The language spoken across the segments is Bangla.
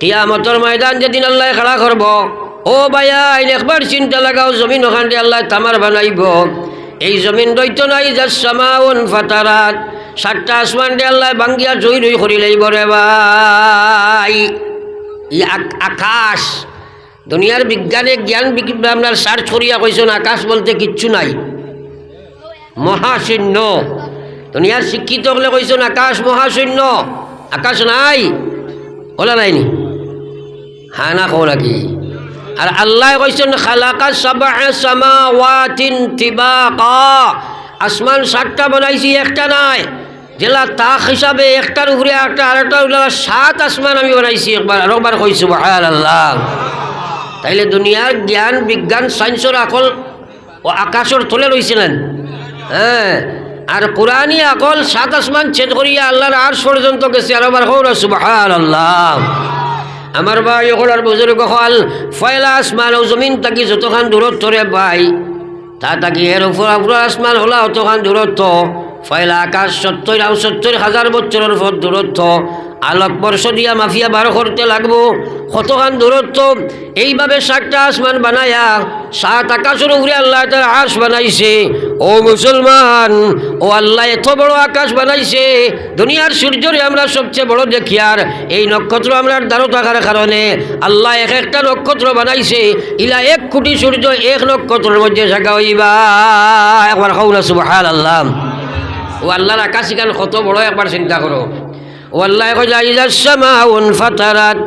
কিয়ামতর ময়দান যেদিন আল্লাহ খাড়া করব, ও ভাইয়া আইন একবার চিন্তা লাগাও, জমিন ওখান দিয়ে আল্লাহ তামার বানাইব। এই জমিন দৈত্য নাই, যার সামাউন ফাতারাত, সাতটা আসমান দিয়ে আল্লাহ বাঙ্গিয়া জই রই করি লইব রে ভাই। আকাশ, দুনিয়ার বিজ্ঞানে জ্ঞান আপনার সার্চ করিয়া কইছেন, আকাশ বলতে কিচ্ছু নাই। মহাশূন্য। দুনিয়ার শিক্ষিত হলে কইছেন, আকাশ মহাশূন্য। আকাশ নাই ওলা নাইনি। হ্যাঁ না কো নাকি? আর আল্লাহ কইছেন, খালাকা সামাওয়াতিন তিবাকা। আসমান সাতটা বানাইছি, একটা নাই। জেলা তাক হিসাবে একটার উপরে একটা, আরেকটা সাত আসমান আমি বানাইছি একবার, আরেকবার কইছো বাহাল আল্লাহ তাইলে দুনিয়ার জ্ঞান, বিজ্ঞান সায়েন্সর আকল ও আকাশর তলে রইছিলেন। হ্যাঁ আর কোরআনই আকল, সাত আসমান ছেদ করিয়া আল্লাহর আর্শ পর্যন্ত গেছে আর আবার হৌর সুবাহান আল্লাহ আমার ভাই ওখান বুজুর্গ হল ফয়লা আসমান ও জমিন তাকি যতখান দূরত্ব রে ভাই, তা তাকি এর উপর আপনার আসমান হলা অতখান দূরত্ব, ফয়লা আকাশ সত্তর সত্তর হাজার বছরের পর দূরত্ব আলোক বর্ষ দিয়া মাফিয়া বার করতে লাগবো। কতখান দূরত্ব? এইভাবে সাতটা আসমান বানায়া, সাত আকাশের উপরে আল্লাহ তার আশ বানাইছে। ও মুসলমান, ও আল্লাহ এত বড় আকাশ বানাইছে। দুনিয়ার সূর্যরে আমরা সবচেয়ে বড় দেখি এই নক্ষত্র আমরা দ্বারো থাকার কারণে আল্লাহ এক একটা নক্ষত্র বানাইছে। ইলা এক কোটি সূর্য এক নক্ষত্রের মধ্যে থাকা হইবা। একবার হৌলা সুবাহ আল্লাহ ও আল্লাহর আকাশ কত বড়, একবার চিন্তা করো। ও আল্লাহ সামাউন ফাতারাত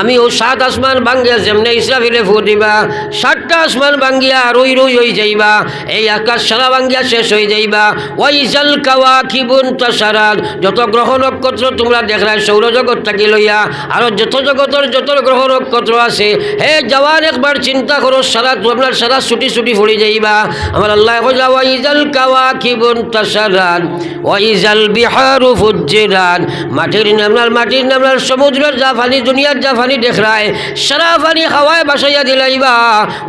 আমি ও সাত আসমান ভাঙ্গিয়া যেমনে ইসরাফিলে ফু দিবা, সাতটা আসমান ভাঙ্গিয়া রই রই হয়ে যাইবা, এই আকাশ সারা ভাঙ্গিয়া শেষ হয়ে যাইবা। ওই জাল কাওয়া কিবুন তাসারাত যত গ্রহ নক্ষত্র তোমরা দেখলাই সৌরজগৎ থাকি লইয়া, আর যত জগতের যত গ্রহ নক্ষত্র আছে, হে জওয়ান, একবার চিন্তা করো, সারা তোমরা সারা ছুটি ছুটি ফুড়ি যাইবা। আমার আল্লাহ কইলা ওয়াইজাল কাওয়া কিবুন তাসারাত ওয়াইজাল বিহারু ফুজ্জিরাত মাটির নামলার মাটির নামলার সমুদ্রের যা ফানি দুনিয়ার যা ফানি দেখরায় সারা ফানি খাওয়ায় বাসাইয়া দিলাইবা,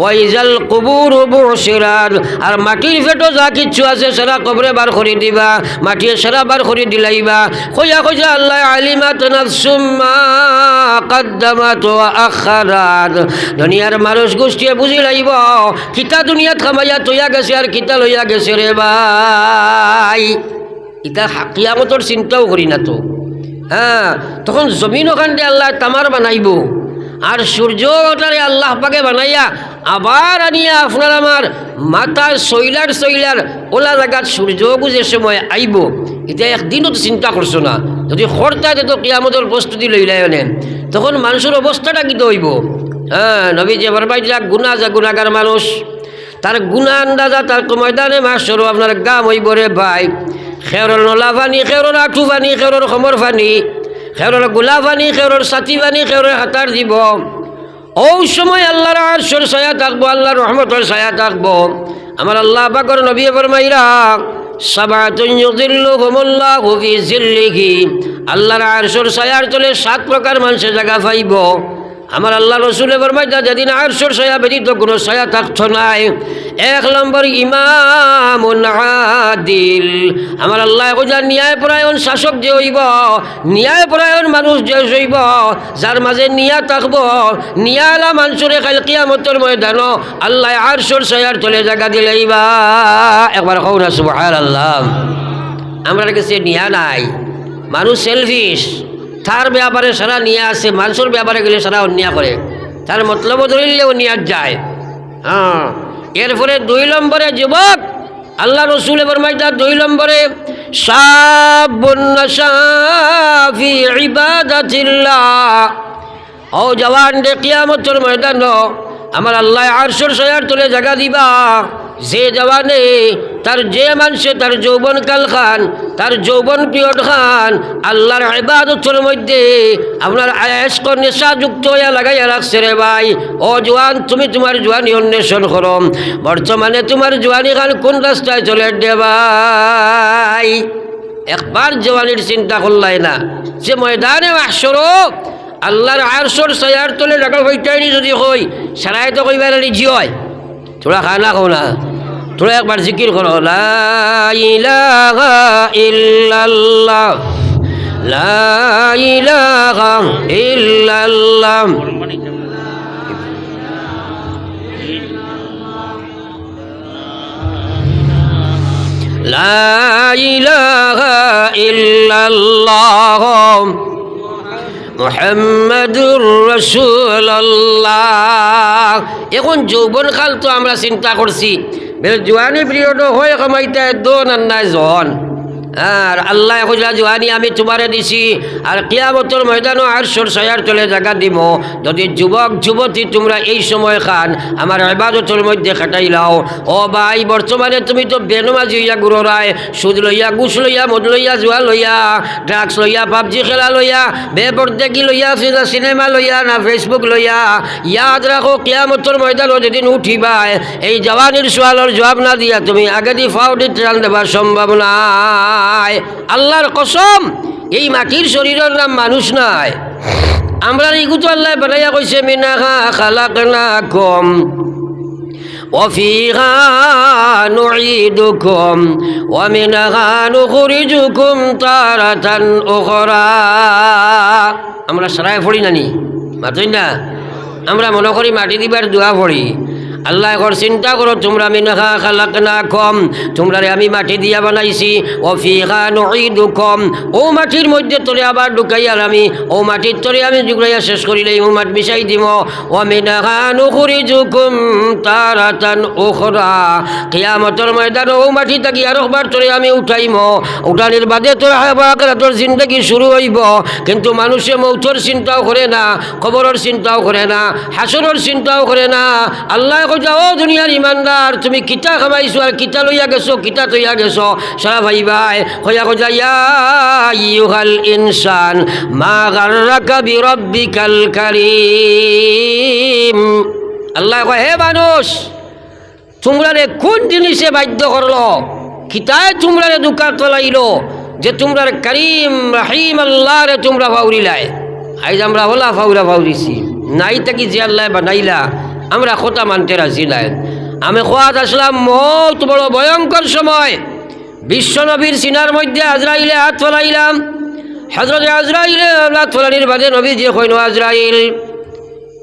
ওয়াইজাল কুবুর বুসিরাত আর মাটির ফেটো যা কিচ্ছু আছে সারা কবরে বার করে দিবা মাটিয়ে সারা বার করে দিলাইবা। কইয়া কইয়া আল্লাহ আলিমাত নাফসুম্মা কাদ্দামাত আখারাত। দুনিয়ার মানুষ গোষ্ঠীয়ে বুঝি লাইব, কিতা দুনিয়াত খামাইয়া তৈয়া গেছে আর কিতা লইয়া গেছে রে ভাই। ইতা কিয়ামতর চিন্তাও করি না তো। হ্যাঁ তখন জমিন ওখান দিয়ে আল্লাহ তামার বানাইব। আর সূর্যটারে আল্লাহ পাকে বানাইয়া আবার আনিয়া আপনার আমার মাথার শৈলার শৈলার ওলা জায়গাত সূর্য বুঝে সময় আইব, এতিয়া একদিনও তো চিন্তা করছ না। যদি খরতায় তো কিয়ামতর প্রস্তুতি লইলাই আনেন তখন মানুষের অবস্থাটা কিন্তু হইব। হ্যাঁ নবী যে বারবার যা গুণা যা গুণাগার মানুষ। তার গুণা আন্দাজা তার ময়দানে মাসরও আপনার গাম হইব রে ভাই। খেরর নলা ফানি খেরর আঁঠু ফানি খেরর খমর ফানি খেরর গোলা ফানি খেরর ছাতি ফানি খেরর হাতার দিব ও সময় আল্লাহর আরশর ছায়া থাকব আল্লাহর রহমতর ছায়া থাকব। আমার আল্লাহ পাকর নবী ফরমাইরা সাবাতুন ইউযিল্লুহুমুল্লাহু ফি জিল্লিহি। আল্লাহর আরশর ছায়ার তলে সাত প্রকার মানুষের জায়গা পাইব। আমার আল্লাহ রসুলে ফরমাইতা যেদিন আরশর ছায়া ব্যতীত কোনো ছায়া থাকতো নাই। এক নম্বর ইমাম আদিল আমার আল্লাহ কইলা ন্যায় পরায়ণ শাসক যে হইব ন্যায় পরায়ণ মানুষ যে হইব, যার মাঝে নিয়া থাকব নিয়ালা মানুষরে খাল কিয়ামতর ময়দান আল্লাহ আরশর ছায়ার তলে জায়গা দিলাইবা একবার কৌ না সুবহান আল্লাহ আমরা কাছে নিয়া নাই। মানুষ সেলফিশ তার ব্যাপারে সারা নিয়ে আসে মানুষের ব্যাপারে গেলে সারা অন্যায় করে। তার মতলব ধরিলে অন্যায় যায়। হ্যাঁ এরপরে দুই নম্বরে যুবক, আল্লাহ রসুল বরমাইদার দুই নম্বরে ও জওয়ান দে কিয়ামতর ময়দান আমার আল্লাহ আরশোর সয়ার তুলে জায়গা দিবা। যে জওয়ানে তার যে মানুষে তার যৌবন কাল খান, তার যৌবন পিরিয়ড খান, আল্লাহর ইবাদতের মধ্যে আপনার আয়াস্ক নেশাযুক্ত হইয়া লাগাইয়া রাখছে রে ভাই। ও জোয়ান তুমি তোমার জোয়ানি অন্বেষণ করো। বর্তমানে তোমার জোয়ানি খান কোন রাস্তায় চলে দে ভাই? একবার জওয়ানির চিন্তা করলাই না। যে ময়দানে আসরো, আল্লাহর আরশোর সয়ার তলে ডাকা হইটাইনি যদি হই সারাই তো কইবার জি হয়। তোরা খানা খাও না। তোরা একবার জিকির করো, লা ইলাহা ইল্লাল্লাহ, লা ইলাহা ইল্লাল্লাহ। লা ইলাহা ইল্লাল্লাহ। মোহাম্মদুর রসুল্লাহ এখন যৌবন কাল তো আমরা চিন্তা করছি। জোয়ানি প্রিয় হয়ে কমাইতে দোন আর নাই জন আর আল্লাহ কইলা জোয়ানি আমি তোমারে দিছি। আর কিয়ামতর ময়দানও আর সর সয়ার চলে জায়গা দিব। যদি যুবক, যুবতী তোমরা এই সময় খান, আমার এবাদতর মধ্যে খাটাই লাও। ও ভাই, বর্তমানে তুমি তো বেনমাজি হইয়া গুড়ায় সুদ লইয়া গুছ লইয়া, মদ লইয়া, জুয়া লইয়া ড্রাগস লইয়া, পাবজি খেলা লইয়া, বেপর্দেগি লইয়া, সিনা সিনেমা লইয়া, না ফেসবুক লইয়া, ইয়াদ রাখো, কিয়ামতর ময়দানও যেদিন উঠিবাই এই জওয়ানির সোয়ালের জবাব না দিয়া তুমি আগে দি ফাউডি ত্রাণ দেবার সম্ভব নাই আল্লাহর কসম এই মাটির শরীরের নাম মানুষ নাই আমরা ইগুতো আল্লাহ বানাইয়া কইছে মিনাহা খালাক না কম وفيها نعيدكم ومنها نخرجكم تارة أخرى আমরা সারায় পড়ি নানি মাতই না আমরা মনে করি মাটি দিবার দোয়া পড়ি আল্লাহ এখন চিন্তা করো, তোমরা মিনহা খালাক না কম তোমরা আমি মাটি দিয়া বানাইছি, ও ফিহা নঈদু কম ও মাটির মধ্যে তোরে আবার ঢুকাইয়ার আমি, ও মাটির তোরে আমি জুগড়াইয়া শেষ করিলে ও মাঠ মিশাই দিব। ও মিনহা নুখুরি জুকুম তারাতান ওখরা কিয়ামতর ময়দান ও মাটি থাকি আর একবার তোরে আমি উঠাইম। উঠানির বাদে তোর তোর জিন্দগি শুরু হইব। কিন্তু মানুষে মৌথর চিন্তাও করে না খবরের চিন্তাও করে না, হাসরের চিন্তাও করে না। আল্লাহ ও দুনিয়ার ইমানদার? তুমি কিতা খামাইছো আর কিতা লইয়া গেছো? কিতা তৈয়া গেছো? সারা ভাই ভাই হইয়া ইয়া ইউহাল ইনসান, মা গাররাকা বিরব্বিকাল কারীম। আল্লাহ কয়, হে মানুষ তোমরারে কোন জিনিসে বাধ্য করল? কিতায় তোমরারে দুকার তলাইলো যে তোমরার করিম, রাহিম আল্লাহরে তোমরা ফাউরিলায়। আইজ আমরা হলা ফাউরা ফাউরিছি। নাই তাকি যে আল্লাহ বানাইলা। আমরা খোতা মানতে রাজি নাই। আমি খোয়াত আসলাম মত বড় ভয়ঙ্কর সময়। বিশ্ব নবীর সিনার মধ্যে আজরাইলে হাত ফলাইলাম। হজরত আজরাইলে হাত ফলানির বাদে নবী যে কইন আজরাইল।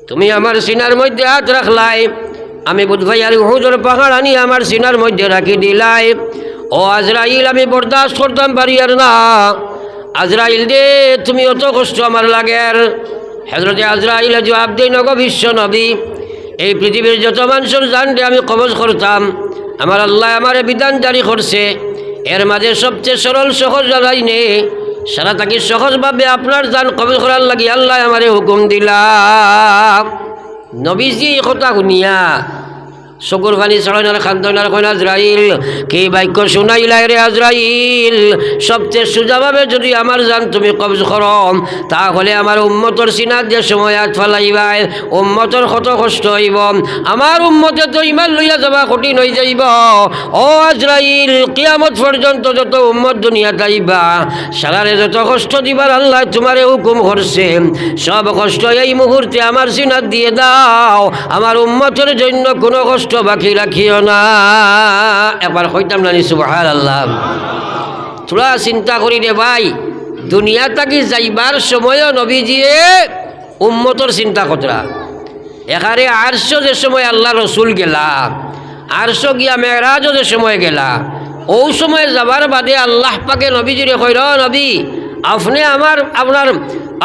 তুমি আমার সিনার মধ্যে হাত রাখলাই। আমি বুধভাই আর হুজুর পাহাড় আনি আমার সিনার মধ্যে রাখি দিলাই। ও আজরাইল, আমি বরদাস্ত করতাম পারি আর না। আজরাইল দে তুমি অত কষ্ট আমার লাগের। হেজরতে আজরাইল জবাব দিই নগ বিশ্ব নবী। এই পৃথিবীর যত মানুষের জানলে আমি কবজ করতাম। আমার আল্লাহ আমার বিধান জারি করছে। এর মাঝে সবচেয়ে সরল, সহজ জানাই নে সারা তাকে সহজভাবে আপনার জান কবজ করার লাগে আল্লাহ আমারে হুকুম দিলাম নবীজি কথা শুনিয়া চকুর পানী চলনার খান্তনার কইন আজরাইল কি বাক্য শুনাইলাই রে আজরাইল? সবচেয়ে সোজাভাবে যদি আমার জান তুমি কবজ করম, তাহলে আমার উম্মতর সিনার যে সময় আজ ফালাইবাই উম্মতর কত কষ্ট হইব, আমার উম্মতে তো ইমান লইয়া যাবা, কঠিন হয়ে যাইব। ও আজরাইল, কিয়ামত পর্যন্ত যত উম্মত দুনিয়া যাইবা সারারে যত কষ্ট দিবার আল্লাহ তোমারে হুকুম করছে, সব কষ্ট এই মুহূর্তে আমার সিনার দিয়ে দাও, আমার উম্মতের জন্য কোনো কষ্ট বাকি রাখিও না। একবার হইতাম না সুবাহার আল্লাহ তোরা চিন্তা করি রে ভাই, দুনিয়া তাকি যাইবার সময়ও নবীজিয়ে উম্মতর চিন্তা কতরা। এখানে আটশো যে সময় আল্লাহ রসুল গেলা আটশো গিয়া মেয়েরাজও যে সময় গেলা, ও সময় যাবার বাদে আল্লাহ পাকে নবীজিরে কইর নবী, আপনি আমার, আপনার,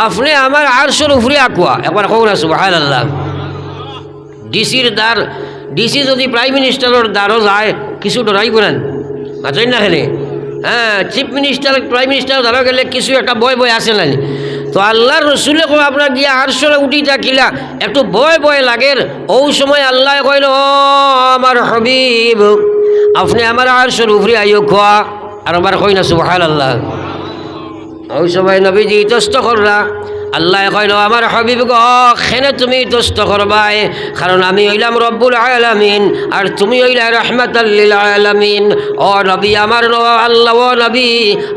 আপনি আমার আটশোর উপরে আকুয়া। একবার কৌ না সুবাহ আল্লাহ ডিসির দ্বার ডিসি যদি প্রাইম মিনিস্টারের দ্বারও যায়, কিছু ডরাই করেন মাত্রই না খেলে হ্যাঁ চিফ মিনিস্টার প্রাইম মিনিস্টার দ্বারা গেলে কিছু একটা বয় বয় আসে না তো আল্লাহর রসুলে কো আপনার গিয়া আটশোলে উঠি থাকিলা। একটু বয় বয় লাগের ও সময় আল্লাহ কইল ও আমার হবিব, আপনি আমার আটশোর উপরে আইও খোয়া আর আবার কই না সুবাহ আল্লাহ ওই সময় নবীজি ইতস্ত করলা আল্লাহ কইল, আমার হবিব গ খেনে তুমি ইতস্ত করবাই, কারণ আমি হইলাম রব্বুল আলামিন, আর তুমি হইলা রহমাতাল্লিল আলামিন। ও নবী, আমার আল্লাহ, ও নবী,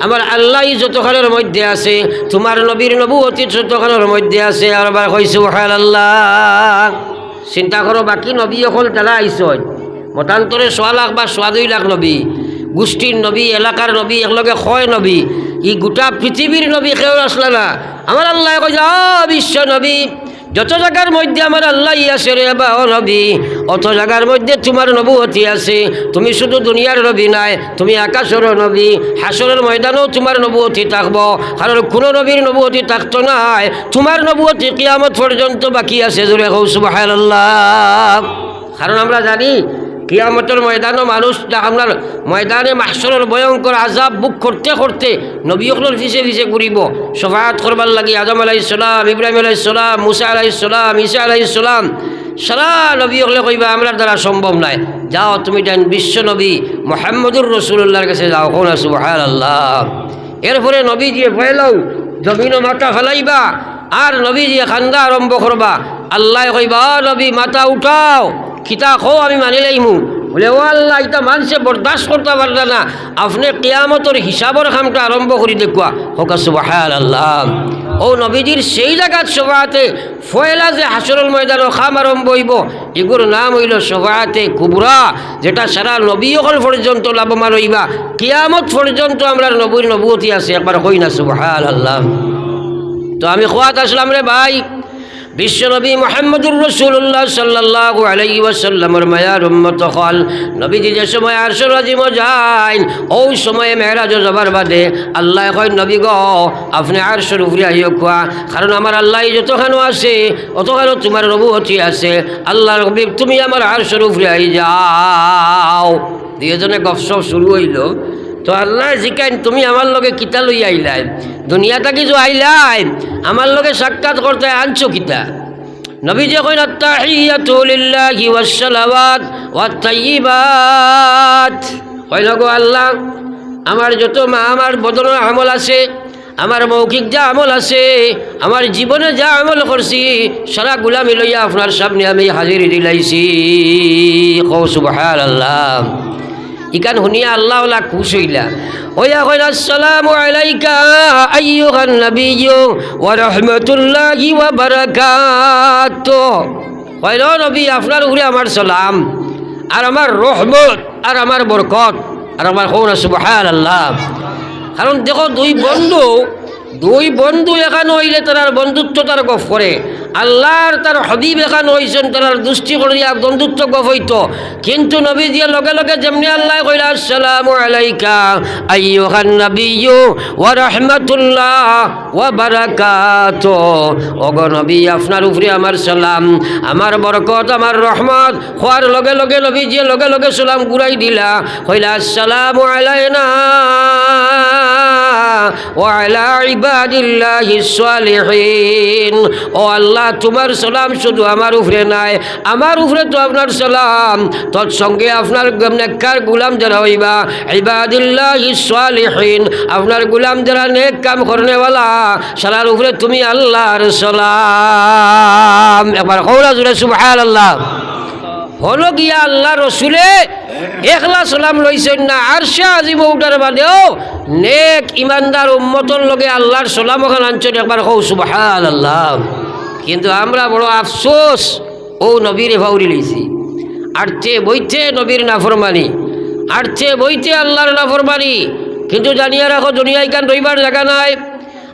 আমার আল্লাহ যতক্ষণের মধ্যে আছে, তোমার নবীর নবু অতি যতক্ষণের মধ্যে আছে, আর আবার কইছো আল্লাহ চিন্তা করো, বাকি নবী অকল তারা আইসন মতান্তরে সোয়া লাখ বা সোয়া দুই লাখ নবী। গোষ্ঠীর নবী এলাকার নবী, একলগে হয় নবী। ই গোটা পৃথিবীর নবী, কেউ আসলে না। আমার আল্লাহ কই যা বিশ্ব নবী, যত জায়গার মধ্যে আমার আল্লাহ আছে রে বা ও নবী অত জায়গার মধ্যে তোমার নবুয়তি আছে। তুমি শুধু দুনিয়ার নবী নাই, তুমি আকাশের নবী হাসরের ময়দানেও তোমার নবুয়তি থাকব। কারণ কোনো নবীর নবুয়তি থাকতো নাই তোমার নবুয়তি কিয়ামত পর্যন্ত বাকি আছে জোরে হৌ সুবাহ কারণ আমরা জানি কিয়ামতের ময়দানও মানুষ আপনার ময়দানে মাহসরের ভয়ঙ্কর আজাব বুক করতে করতে নবীসকলের পিছে পিছে ঘুরিব। সফায়াত করবার লাগি আদম আলাইসালাম ইব্রাহিম আলাইসালাম মুসা আলাইসালাম ইসা আলাইসালাম সারা নবীসকলে কইবা, আমরা দ্বারা সম্ভব নাই। যাও তুমি দেন বিশ্ব নবী মোহাম্মদুর রসুল্লাহর কাছে যাও। কোন সুবাহ আল্লাহ এরপরে নবী দিয়ে ভয়লাও জমিনও মাথা ফেলাইবা, আর নবী দিয়ে খান্দা আরম্ভ করবা, আল্লাহ কইবা "অ নবী, মাথা উঠাও। কিতা খো আমি মানি লাইমু। বলে, ও আল্লাহ এটা মানুষে বরদাস্ত করতে পারলে না। আপনি কেয়ামতর হিসাবর কামটা আরম্ভ করে দেখুয়া। হোক সুবাহাল আল্লাহ ও নবীজির সেই জায়গাত সভাতে ফয়লা যে হাসরুল ময়দান খাম আরম্ভ হইব এগুলোর নাম হইল সভাতে কুবরা, যেটা সারা নবী অকল পর্যন্ত লাভবান হইবা। কিয়ামত পর্যন্ত আমরা নবীর নবুতি আছে, একবার হই না সুবাহাল আল্লাহ তো আমি খোয়াত আসলাম রে ভাই। বিশ্বনবী মোহাম্মদুর রসুল্লাহ সাল্লাহ আলাই ওয়াসাল্লামর মায়ার উম্মত হল, নবীজি যে সময় আরশল আজিম যাইন ওই সময়ে মেহরাজ যাবার বাদে আল্লাহ কয়, নবী গ, আপনি আরশর উপরে আহিও খোয়া, কারণ আমার আল্লাহ যতখানো আছে, অতখানো তোমার নবুহতি আছে। আল্লাহ নবী তুমি আমার আরশর উপরে আহি যাও। দুজনে গপসপ শুরু হইল। তো আল্লাহ জিকাইন, তুমি আমার লগে কিতা লই আইলাই? দুনিয়াটা কিছু আইলাই আমার লগে সাক্ষাৎ করতে আনছো কিতা? নবী যে কইন, আত্তাহিয়াতু লিল্লাহি ওয়াস সালাওয়াত ওয়াত তাইয়্যিবাত কইল গো আল্লাহ, আমার যত মা, আমার বদনের আমল আছে, আমার মৌখিক যা আমল আছে, আমার জীবনে যা আমল করছি, সারা গুলামি লইয়া আপনার সামনে আমি হাজির দিলাইছি কৌ সুবহান আল্লাহ ইকান শুনিয়া আল্লাহ ওলা খুশ হইলা। নবী, আপনার উপরে আমার সালাম, আর আমার রহমত, আর আমার বরকত, আর আমার কৌনা সুবহানাল্লাহ। কারণ দেখো, দুই বন্ধু দুই বন্ধু এখানে হইলে তার বন্ধুত্ব তার গফ করে। আল্লাহর তার হবিব এখান হইছেন, তার দুষ্টি করিয়া বন্ধুত্ব গফইত কিন্তু নবী দিয়ে লগে লগে যেমনি আল্লাহ কইলা, আসসালাম আলাইকা খান নবী ওয়া রাহমাতুল্লাহ ওয়া বারাকাত। ওগো নবী, আপনার উপরে আমার সালাম, আমার বরকত, আমার রহমত। খোয়ার লগে লগে নবী দিয়ে লগে লগে সালাম ঘুরাই দিলা, কইলা, আসসালামু আলাইনা ওয়া আলা ইবাদিল্লাহিস সালিহিন। ও আল্লাহ তোমার সালাম শুধু আমার উপরে নাই, আমার উপরে তো আপনার সালাম। তৎসঙ্গে আপনার নেককার গুলাম যারা হইবা, ইবাদুল্লাহ সালিহিন, আপনার গুলাম যারা নেক কাম করনেওয়ালা সালার উপরে তুমি আল্লাহর সালাম। একবার কৌলা জুড়ে সুবহানাল্লাহ। হলো গিয়া আল্লাহ রসুলে একলা সালাম লইছেন না আর সে আজিব উঠার বাদেও নেক ইমানদার উম্মতর লগে আল্লাহর সালাম ওখানে আনছেন, একবার কৌ সুবাহান আল্লাহ কিন্তু আমরা বড় আফসোস, ও নবীরে ভাউরি লিছি আটছে বইতে নবীর নাফরমানি আটছে বইতে আল্লাহর নাফরমানি। কিন্তু জানিয়ে রাখো, দুনিয়ায় কান রইবার জায়গা নাই?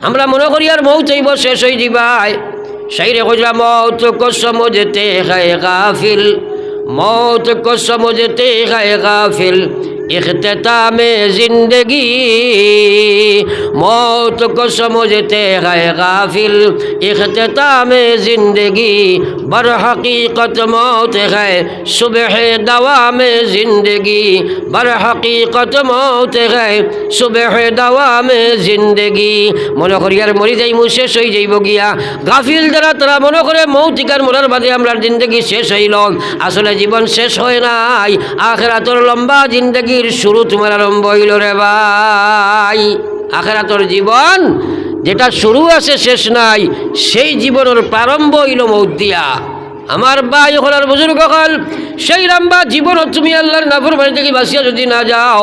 আমরা মনে করি আর মৌ চাইব শেষ হয়ে যাবাই সেই রে কইলা, মৌত কসম যেতে খায় গাফিল, মত কসম যেতে খায় গাফিল। ইখতামে জিন্দগি মৌত কো সমঝতে হায় গাফিল। ইখতামে জিন্দগি, বর হকীকত মৌত হায় সুবহ দওয়ামে জিন্দগি। বর হকীকত মৌত হায় সুবহ দওয়ামে জিন্দগি। মনে করি আর মরি যাইমু, শেষ হয়ে যাইব গিয়া। গাফিল দ্বারা তারা মনে করে মৌতিকার মরার বাদে আমরা জিন্দগি শেষ হইল। আসলে জীবন শেষ হয় নাই আখেরা তোর লম্বা জিন্দগি জিন্দগির শুরু তোমার আরম্ভ হইল রে ভাই। আখেরাতর জীবন যেটা শুরু আছে শেষ নাই, সেই জীবনের প্রারম্ভ হইল মৌদিয়া আমার ভাই হলার বুজুর্গ হল, সেই লম্বা জীবন তুমি আল্লাহর নাফর বাড়ি থেকে বাসিয়া যদি না যাও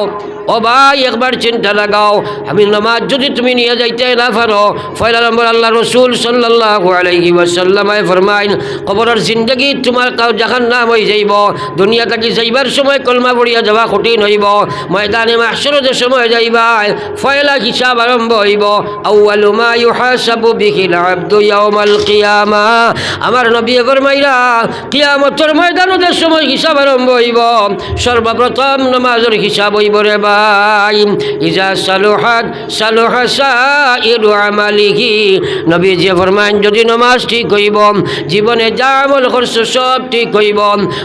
ও ভাই, একবার চিন্তা লাগাও। আমি নামাজ যদি তুমি নিয়ে যাইতে না পারো, পয়লা নম্বর আল্লাহ রসুল সাল্লাল্লাহু আলাইহি ওয়াসাল্লামায় ফরমাইন, কবরের জিন্দগি তোমার কাউ নাম হয়ে যাইব, দুনিয়া থাকি যাইবার সময় কলমা পড়িয়া যাওয়া কঠিন হইব, ময়দানে মাসর যে সময় যাইবা ফয়লা হিসাব আরম্ভ হইব। আবদু আমার নবী ফরমাইরা কিয়ামতের ময়দানের সময় হিসাব আরম্ভ হইব। সর্বপ্রথম নামাজের হিসাব হইব রে ভাই ইজা সালুহাত, সালুহা সাইরু আমালিহি। নবী যে ফরমান যদি নামাজ ঠিক হইব, জীবনে যা আমল করছ সব ঠিক হইব।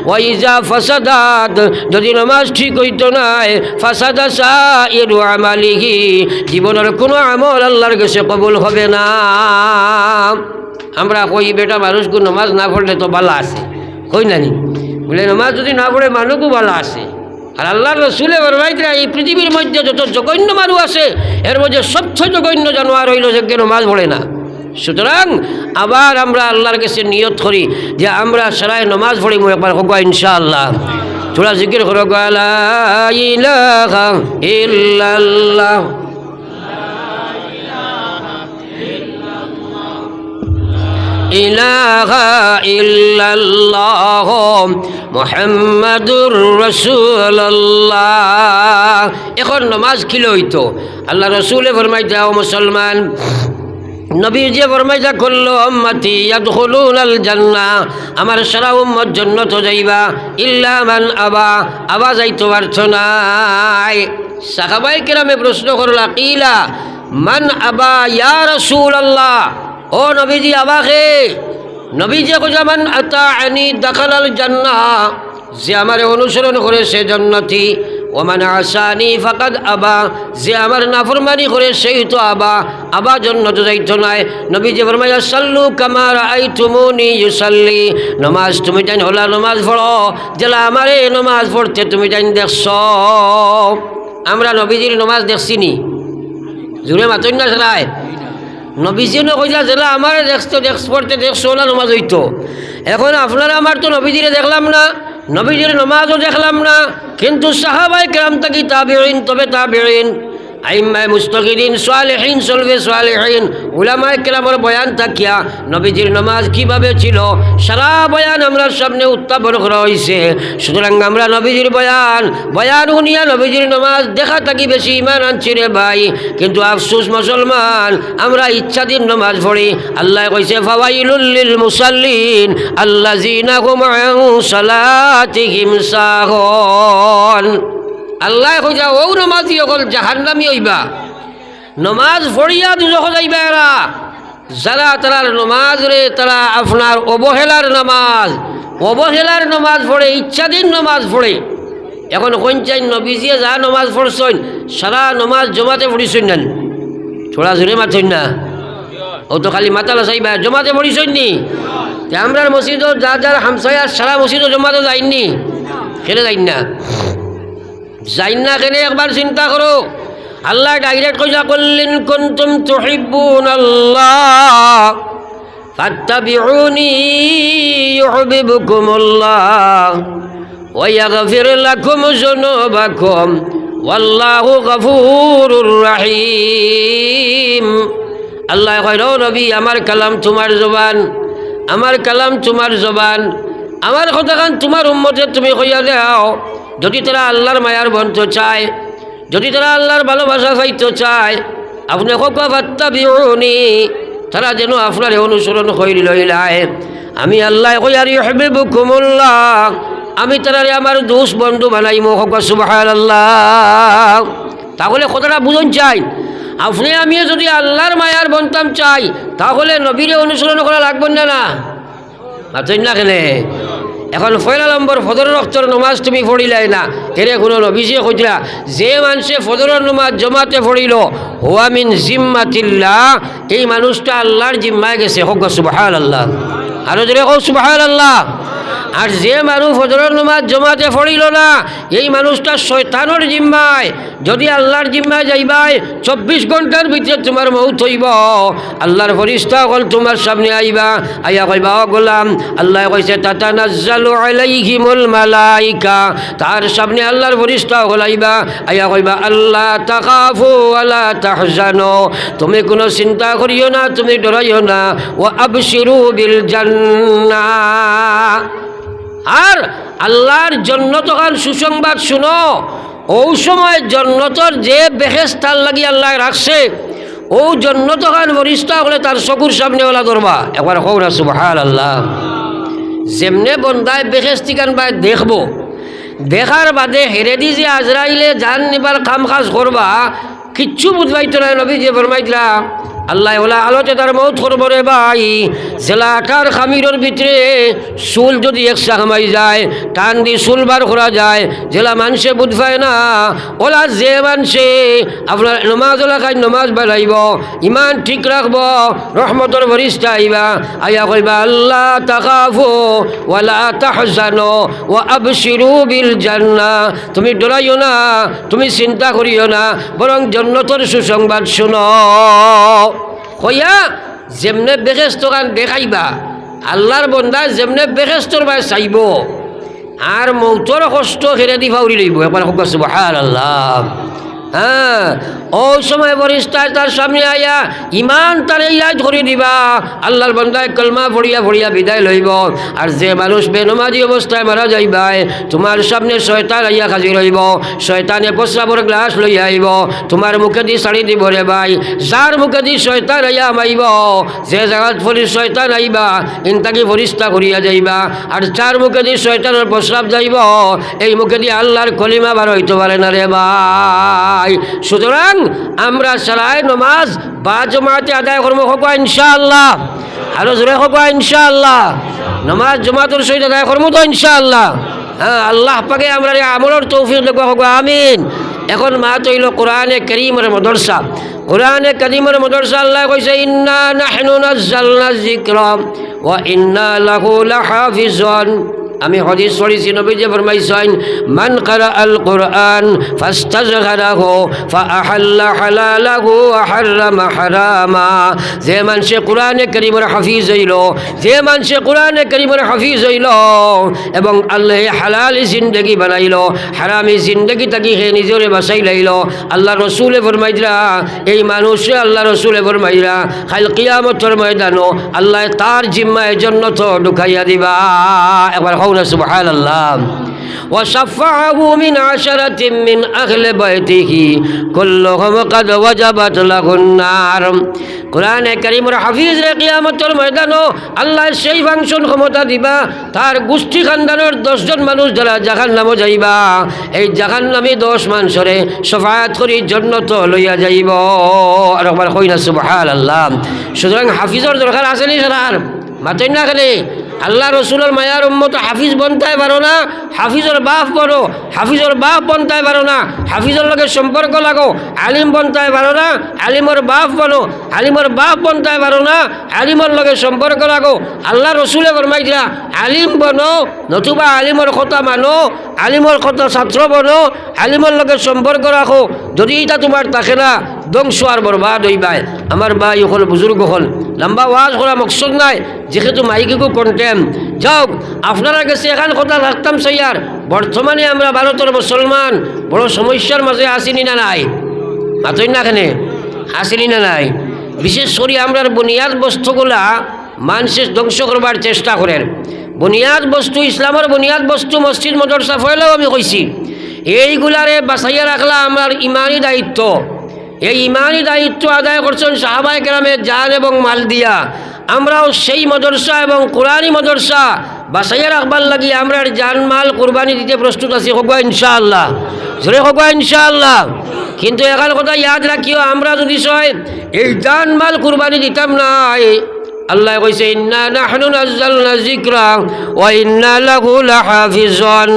ওয়াইজা ফাসাদাত, যদি নামাজ ঠিক হইতো নাই, ফাসাদা সাইরু আমালিহি। জীবনের কোনো আমল আল্লাহর কাছে কবুল হবে না। আমরা কই, বেটা মানুষকে নমাজ না পড়লে তো ভালো আছে। কই নানি? বলে, নমাজ যদি না পড়ে, মানুষও ভালো আছে। আর আল্লাহ রসুলে বরবাইতরা এই পৃথিবীর মধ্যে যত জঘন্য মানু আছে, এর মধ্যে সবচেয়ে জঘন্য জানোয়ার হইল যে কেন মাছ পড়ে না। সুতরাং আবার আমরা আল্লাহর কাছে নিয়ত করি যে আমরা সারায় নমাজ পড়ি একবার হোক ইনশাআল্লাহ। থোড়া জিকির করো গালা ইল্লাল্লাহ। ইলাহা ইল্লাল্লাহ মুহাম্মাদুর রাসূলুল্লাহ। এখন নামাজ খিলে হইতো আল্লাহ রসুলে ফরমাই যাও মুসলমান নবী যে ফরমাইজা করল উম্মতি ইয়াদখুলুন আল আমার সারা উম্মত জান্নাত যাইবা, ইল্লা মান আবা আবা যাইতো পারছ নাই সাহাবাই কেরামে প্রশ্ন করলা, কিলা, মান আবা ইয়া রাসূলুল্লাহ? ও নবীজি আবাকে নবীজি কইলামান আতা আনি দাখালাল জান্নাহ। যে আমারে অনুসরণ করে, সে জান্নাতি। ওমান আসানি ফাকাদ আবা। যে আমার নাফরমানি করে, সেই তো আবা। আবা জন্য তো যাইতো নাই। নবী যে ফরমাইয়া, সাল্লু কামার আই তুমুনি ইউসাল্লি। নমাজ তুমি জানি, হলা নমাজ পড়ো। জেলা আমারে নমাজ পড়তে তুমি জানি দেখছ। আমরা নবীজির নমাজ দেখছি নি। জুড়ে মাতই না নবীজিনে কইলা, জেলা আমার দেখতো দেখ পড়তে দেখছ না, নমাজ হইতো। এখন আপনারা আমার তো নবীজিরে দেখলাম না, নবীজির নমাজও দেখলাম না, কিন্তু সাহাবাই কেরাম তাকি তাবিরিন তবে তা তাবিরিন আইম্মায় মুস্তকিদিন সোয়ালেহীন চলবে সোয়ালেহীন উলামায় কেরামর বয়ান থাকিয়া নবীজির নমাজ কীভাবে ছিল, সারা বয়ান আমরা সামনে উত্থাপন করা হয়েছে সুতরাং আমরা নবীজির বয়ান বয়ান শুনিয়া নবীজির নমাজ দেখা থাকি বেশি ইমান আনছি রে ভাই। কিন্তু আফসুস মুসলমান, আমরা ইচ্ছাধীন নমাজ পড়ি। আল্লাহ কইছে, ফাওয়াইলুল মুসাল্লিন আল্লাযিনা হুম আন সালাতিহিম সাহুন আল্লাহ কইছা ও নমাজি অকল জাহান্নামি হইবা। নমাজ পড়িয়া দুজক যাইবা এরা, যারা তারার নমাজ রে, তারা আপনার অবহেলার নমাজ অবহেলার নমাজ পড়ে, ইচ্ছাধীন নমাজ পড়ে। এখন কঞ্চাই নবীজিয়ে যা নমাজ পড়ছেন, সারা নমাজ জমাতে পড়িছেন না থোড়া জোরে মাথইন না? ও তো খালি মাতালা চাইবা জমাতে পড়িছেন নি? তে আমরার মসজিদও যা যার হামসায়ার সারা মসজিদও জমাতে যাইনি খেলে যাইন না। যাইন না কেনে একবার চিন্তা করো। আল্লাহ ডাইরেক্ট কইলা করলেন, কুনতুম তুহিব্বুন আল্লাহ ফাত্তাবিউনি ইউহিব্বুকুমুল্লাহ ওয়া ইয়াগফির লাকুম যুনুবাকুম, ওয়াল্লাহু গফুরুর রহিম। আল্লাহ কয়, "ও নবী, আমার কালাম তোমার জবান, আমার কালাম তোমার জবান, আমার কথাখান তোমার উম্মতে তুমি কইয়া দেও। যদি তারা আল্লাহর মায়ার বন্ধ চায়, যদি তারা আল্লাহর ভালোবাসা পাইতে চায়, আপনি কোকা ভাত্তা বিউনি তারা যেন আপনার অনুসরণ করি লইলায় আমি আল্লাহ কইয়ারি হেবেবু কুমুল্লাহ আমি তারারে আমার দোষ বন্ধু বানাই মোক সুবাহ আল্লাহ তাহলে কথাটা বুঝন চাই, আপনি, আমি যদি আল্লাহর মায়ার বনতাম চাই, তাহলে নবীরে অনুসরণ করা লাগবে না না? না কেনে? এখন পয়লা নম্বর ফদর রক্তর নমাজ তুমি পড়িলাই না। হেরে কোনো নবীজে কইলা, যে মানুষে ফদরের নমাজ জমাতে পড়িল হোয়ামিন জিম্মাতিল্লাহ। এই মানুষটা আল্লাহর জিম্মায় গেছে। হোক সুবাহাল আল্লাহ আরও যদি হোক সুবাহাল আল্লাহ আর যে মানুষ ফজরের নমাজ জমাতে পড়িল না, এই মানুষটা শয়তানোর জিম্মায়। যদি আল্লাহর জিম্মায় যাইবাই, চব্বিশ ঘণ্টার ভিতরে তোমার মৌত হইব। আল্লাহর ফরিস্তা অকল তোমার সামনে আইবা আইয়া কইবা, ও গোলাম, আল্লাহ কইছে তাতা নাজ্জালু আলাইহিমুল মালাইকা তার সামনে আল্লাহর ফরিস্তা অকল আইবা আইয়া কইবা আল্লাহ তাকাফু আলা তাহজানো তুমি কোনো চিন্তা করিও না, তুমি ডরাইও না ও আবশিরু বিল জান্নাহ আর আল্লাহর জন্য তখন সুসংবাদ শুনো। ও সময় জন্নতর যে বেহেস্তার লাগি আল্লাহ রাখছে, ও জন্য তখন বরিষ্ঠ হলে তার চকুর সামনে ওলা করবা একবার হোক না সুবাহাল আল্লাহ যেমনে বন্দায় বেহেস্তিকান বাই দেখব, দেখার বাদে হেরে দি যে আজরাইলে জান নিবার কাম কাজ করবা, কিচ্ছু বুঝবাইতো না নবী যে ফরমাইতরা আল্লাহ ওলা আলোতে তার মৌত করব রে ভাই। জেলা আটার খামিরের ভিতরে চুল যদি একসা খামাই যায়, টান দি চুল বার করা যায়, জেলা মানুষে বুঝবায় না, ওলা যে মানুষে আপনার নমাজ ওলা খাই নমাজ বেলাইব ইমান ঠিক রাখব, রহমতর বরিষ্ঠা আইবা আইয়া কইবা আল্লাহ তাকাফো ওয়ালা তাহজানো ও আবশিরু বিল জান্না তুমি ডরাইও না, তুমি চিন্তা করিও না, বরং জন্নতর সুসংবাদ শুনো। কইয়া যেমনে বেহেস্ত গান দেখাইবা, আল্লাহর বন্দা যেমনে বেহেস্তর বাই চাইব, আর মৌতর কষ্ট হেরে দি ফাউরি লইব। একবার হোক আল্লাহ হ্যাঁ ওই সময় বরিষ্ঠায় তার সামনে আইয়া ইমান তার ইয়াদ ধরে দিবা। আল্লাহর বন্দায় কলমা ফড়িয়া ফড়িয়া বিদায় লইব। আর যে মানুষ বেনমাজি অবস্থায় মারা যাইবাই তোমার সামনে শয়তান আইয়া খাজি রইব শয়তানে প্রস্রাবর গ্লাস লইয়া আইব। তোমার মুখে দি শাড়ি দিব রে ভাই, যার মুখে দি শয়তান আইয়া মাইব, যে জায়গাত ফলি শয়তান আইবা, ইনতাকি ফরিস্তা করিয়া যাইবা। আর যার মুখে দি শয়তানের প্রস্রাব যাইব, এই মুখে দি আল্লাহর কলিমা বার হইতে পারে না রে ভাই সুতরাং আমরা সারাই নমাজ বা জমাতে আদায় করব হোক ইনশাআল্লাহ। আরও জোরে হোক ইনশাআল্লাহ। নমাজ জমাতের সহিত আদায় করব তো ইনশাআল্লাহ। হ্যাঁ আল্লাহ পাকে আমরা আমলের তৌফিক দেখব হোক আমিন। এখন মা তৈল কোরআনে করিমের মদরসা। কোরআনে করিমের মদরসা আল্লাহ কইছে, ইন্না নাহনু নাজ্জালনা যিকরা ওয়া ইন্না লাহু লাহাফিজুন। আমি হদিস পড়েছি, নবীজি ফরমাইছেন, মান কারা আল কোরআন ফাস্তাজগারাহু ফাআহাল্লা হালালাহু ওয়া হারামা যে মানুষে কোরআনে কারীমের হাফিজ হইল, যে মানুষে কোরআনে কারীমের হাফিজ হইল এবং আল্লাহ হালালি জিন্দগি বানাইল, হারামি জিন্দগি তাকি হে নিজরে বাঁচাই লাইল। আল্লাহ রসুলে ফরমাইরা এই মানুষে আল্লাহ রসুলে ফরমাইরা খাল কিয়ামতর ময়দানো আল্লাহ তার জিম্মায় জন্য তো ঢুকাইয়া দিবা। একবার হও না সুবহান আল্লাহ وشفعه من عشرة من أهل بيته كلهم قد وجبت له النار কোরআনে করিমর হাফিজ রে কিয়ামতের ময়দানও আল্লাহ সেই ফাংশন ক্ষমতা দিবা তার গোষ্ঠী খানদানের দশজন মানুষ যারা জাহান নামও যাইবা এই জাহান নামী দশ মানুষরে সফায়াত করি জন্নত লইয়া যাইব আর একবার কই না সুবহান আল্লাহ সুতরাং হাফিজর দরকার আছে নি সারার মাতই না খালি আল্লাহ রসুলের মায়ার উম্মত হাফিজ বনতাই পারো না, হাফিজর বাপ বনো হাফিজর বাপ বনতাই পারো না, হাফিজর লগে সম্পর্ক লাগো, আলিম বনতাই পারো না, আলিমর বাপ বনো আলিমর বাপ বনতাই পারো না, আলিমর লগে সম্পর্ক লাগো, আল্লাহ রসুলে ফরমাই দিলা আলিম বনো, নতুবা আলিমর কথা মানো, আলিমর কথা ছাত্র বনো, আলিমর লগে সম্পর্ক রাখো, যদি এটা তোমার থাকে না ধ্বংস আর বরবাদ হইবাই আমার বাই হল বুজুর্গ হল লম্বা ওয়াজ করা মকসদ নাই, যেহেতু মাইকিকো কন্টেম যাওক আপনারা গেছে এখান কথা রাখতাম সৈয়ার বর্তমানে আমরা ভারতের মুসলমান বড় সমস্যার মাঝে আসিনি না নাই? মাতই না এখানে আসিনি না নাই? বিশেষ করে আমরা বুনিয়াদ বস্তুগুলা মানুষের ধ্বংস করবার চেষ্টা করেন বুনিয়াদ বস্তু ইসলামের বুনিয়াদ বস্তু মসজিদ মদরসা ফয়লেও আমি কইছি এইগুলারে বাঁচাইয়া রাখলা আমার ইমানি দায়িত্ব। এই ইমানি দায়িত্ব আদায় করছেন সাহাবাই গ্রামের জান এবং মাল দিয়া। আমরাও সেই মদরসা এবং কোরআনী মদরসা বা বাসাইয়া রাখবার লাগিয়ে আমরা জান, মাল, কোরবানি দিতে প্রস্তুত আছি। হবা ইনশাআল্লাহ। জোরে হবা ইনশাআল্লাহ। কিন্তু এখান কথা, ইয়াদ রাখিও, আমরা যদি সয় এই জান, মাল, কোরবানি দিতাম না আল্লাহ কইছে, ইন্না নাহনু নাযালনা যিকরা ওয়া ইন্না লাহু লাহাফিজুন।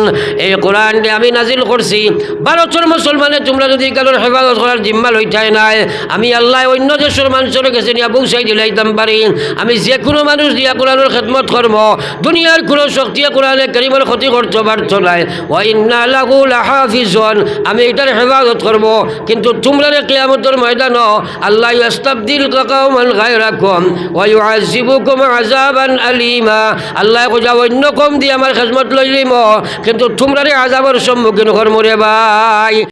এই কোরআন আমি নাজিল করছি। ভারতের মুসলমানে তোমরা যদি কারোর হেফাজত করার জিম্মা লইঠাই নাই, আমি আল্লাহ অন্য দেশের মানুষের কাছে নিয়ে পৌঁছাই দিলাইতাম পারি। আমি যে কোনো মানুষ দিয়া কোরআনের খেদমত করব। দুনিয়ার কোনো শক্তিয়ে কোরআনে করিমের ক্ষতি করতে পারতো নাই। ওয়া ইন্না লাহু লাহাফিজুন, আমি এটার হেফাজত করব। কিন্তু তোমরা কিয়ামতের ময়দান আল্লাহ ইয়াস্তাবদিল কাকাউমান গায়রাকুম ওয়া আল্লাহ অন্য কম আমার খেজমত লইলিম। কিন্তু তোমরা আজাবের সম্মুখীন করমরে ভাই।